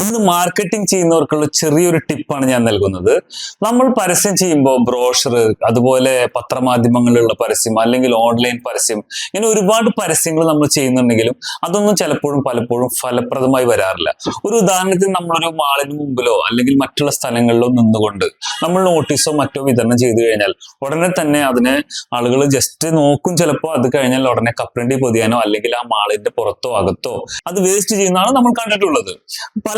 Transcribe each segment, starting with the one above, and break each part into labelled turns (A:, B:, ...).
A: ഇന്ന് മാർക്കറ്റിംഗ് ചെയ്യുന്നവർക്കുള്ള ചെറിയൊരു ടിപ്പാണ് ഞാൻ നൽകുന്നത്. നമ്മൾ പരസ്യം ചെയ്യുമ്പോൾ ബ്രോഷർ അതുപോലെ പത്രമാധ്യമങ്ങളിലുള്ള പരസ്യം അല്ലെങ്കിൽ ഓൺലൈൻ പരസ്യം ഇങ്ങനെ ഒരുപാട് പരസ്യങ്ങൾ നമ്മൾ ചെയ്യുന്നുണ്ടെങ്കിലും അതൊന്നും ചിലപ്പോഴും പലപ്പോഴും ഫലപ്രദമായി വരാറില്ല. ഒരു ഉദാഹരണത്തിന് നമ്മളൊരു മാളിന് മുമ്പിലോ അല്ലെങ്കിൽ മറ്റുള്ള സ്ഥലങ്ങളിലോ നിന്നുകൊണ്ട് നമ്മൾ നോട്ടീസോ മറ്റോ വിതരണം ചെയ്തു കഴിഞ്ഞാൽ ഉടനെ തന്നെ അതിനെ ആളുകൾ ജസ്റ്റ് നോക്കും ചിലപ്പോൾ അത് കഴിഞ്ഞാൽ ഉടനെ കപ്പലണ്ടി പൊതിയാനോ അല്ലെങ്കിൽ ആ മാളിന്റെ പുറത്തോ അകത്തോ അത് വേസ്റ്റ് ചെയ്യുന്നതാണ് നമ്മൾ കണ്ടിട്ടുള്ളത്.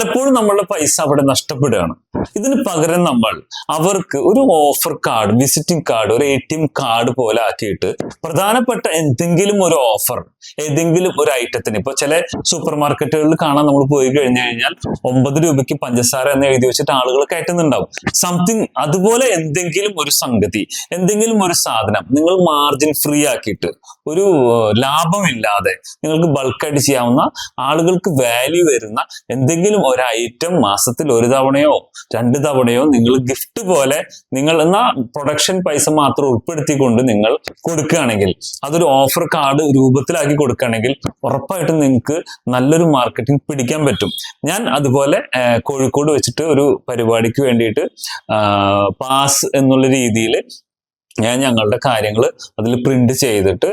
A: പലപ്പോഴും നമ്മളുടെ പൈസ അവിടെ നഷ്ടപ്പെടുകയാണ്. ഇതിന് പകരം നമ്മൾ അവർക്ക് ഒരു ഓഫർ കാർഡ് വിസിറ്റിംഗ് കാർഡ് ഒരു എ ടി എം കാർഡ് പോലെ ആക്കിയിട്ട് പ്രധാനപ്പെട്ട എന്തെങ്കിലും ഒരു ഓഫർ ഏതെങ്കിലും ഒരു ഐറ്റത്തിന് ഇപ്പൊ ചില സൂപ്പർ മാർക്കറ്റുകളിൽ കാണാൻ നമ്മൾ പോയി കഴിഞ്ഞു കഴിഞ്ഞാൽ ഒമ്പത് രൂപയ്ക്ക് പഞ്ചസാര എന്ന് എഴുതി വെച്ചിട്ട് ആളുകൾ കയറ്റുന്നുണ്ടാവും. സംതിങ് അതുപോലെ എന്തെങ്കിലും ഒരു സംഗതി എന്തെങ്കിലും ഒരു സാധനം നിങ്ങൾ മാർജിൻ ഫ്രീ ആക്കിയിട്ട് ഒരു ലാഭമില്ലാതെ നിങ്ങൾക്ക് ബൾക്കായിട്ട് ചെയ്യാവുന്ന ആളുകൾക്ക് വാല്യൂ വരുന്ന എന്തെങ്കിലും ഒരു ഐറ്റം മാസത്തിൽ ഒരു തവണയോ രണ്ട് തവണയോ നിങ്ങൾ ഗിഫ്റ്റ് പോലെ നിങ്ങൾ എന്നാ പ്രൊഡക്ഷൻ പൈസ മാത്രം ഉൾപ്പെടുത്തിക്കൊണ്ട് നിങ്ങൾ കൊടുക്കുകയാണെങ്കിൽ അതൊരു ഓഫർ കാർഡ് രൂപത്തിലാക്കി കൊടുക്കുകയാണെങ്കിൽ ഉറപ്പായിട്ടും നിങ്ങൾക്ക് നല്ലൊരു മാർക്കറ്റിംഗ് പിടിക്കാൻ പറ്റും. ഞാൻ അതുപോലെ കോഴിക്കോട് വെച്ചിട്ട് ഒരു പരിപാടിക്ക് വേണ്ടിയിട്ട് പാസ് എന്നുള്ള രീതിയിൽ ഞാൻ ഞങ്ങളുടെ കാര്യങ്ങൾ അതിൽ പ്രിന്റ് ചെയ്തിട്ട്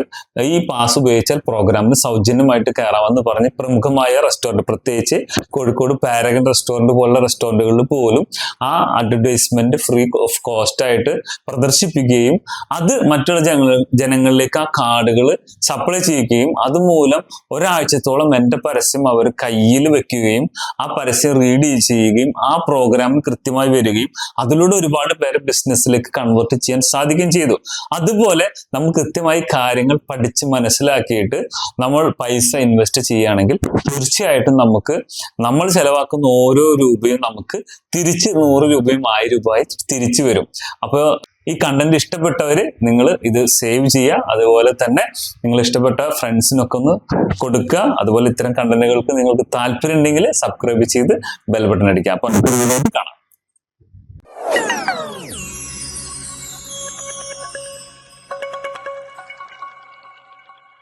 A: ഈ പാസ് ഉപയോഗിച്ചാൽ പ്രോഗ്രാമിന് സൗജന്യമായിട്ട് കയറാമെന്ന് പറഞ്ഞ് പ്രമുഖമായ റെസ്റ്റോറന്റ് പ്രത്യേകിച്ച് കോഴിക്കോട് പാരഗൺ റെസ്റ്റോറന്റ് പോലുള്ള റെസ്റ്റോറന്റുകളിൽ പോലും ആ അഡ്വർടൈസ്മെന്റ് ഫ്രീ ഓഫ് കോസ്റ്റ് ആയിട്ട് പ്രദർശിപ്പിക്കുകയും അത് മറ്റുള്ള ജനങ്ങൾ ജനങ്ങളിലേക്ക് ആ കാർഡുകൾ സപ്ലൈ ചെയ്യുകയും അതുമൂലം ഒരാഴ്ചത്തോളം എന്റെ പരസ്യം അവർ കയ്യിൽ വെക്കുകയും ആ പരസ്യം റീഡ് ചെയ്യുകയും ആ പ്രോഗ്രാം കൃത്യമായി വരികയും അതിലൂടെ ഒരുപാട് പേരെ ബിസിനസ്സിലേക്ക് കൺവേർട്ട് ചെയ്യാൻ സാധിക്കുകയും ചെയ്തു. അതുപോലെ നമുക്ക് കൃത്യമായി കാര്യങ്ങൾ പഠിച്ച് മനസ്സിലാക്കിയിട്ട് നമ്മൾ പൈസ ഇൻവെസ്റ്റ് ചെയ്യുകയാണെങ്കിൽ തീർച്ചയായിട്ടും നമുക്ക് നമ്മൾ ചെലവാക്കുന്ന ഓരോ രൂപയും നമുക്ക് തിരിച്ച് നൂറ് രൂപയും ആയിരം രൂപയായി തിരിച്ചു വരും. അപ്പോൾ ഈ കണ്ടന്റ് ഇഷ്ടപ്പെട്ടവര് നിങ്ങൾ ഇത് സേവ് ചെയ്യുക. അതുപോലെ തന്നെ നിങ്ങൾ ഇഷ്ടപ്പെട്ട ഫ്രണ്ട്സിനൊക്കെ ഒന്ന് കൊടുക്കുക. അതുപോലെ ഇത്തരം കണ്ടന്റുകൾക്ക് നിങ്ങൾക്ക് താല്പര്യം ഉണ്ടെങ്കിൽ സബ്സ്ക്രൈബ് ചെയ്ത് ബെൽ ബട്ടൺ അടിക്കുക. അപ്പൊ നമുക്ക് കാണാം.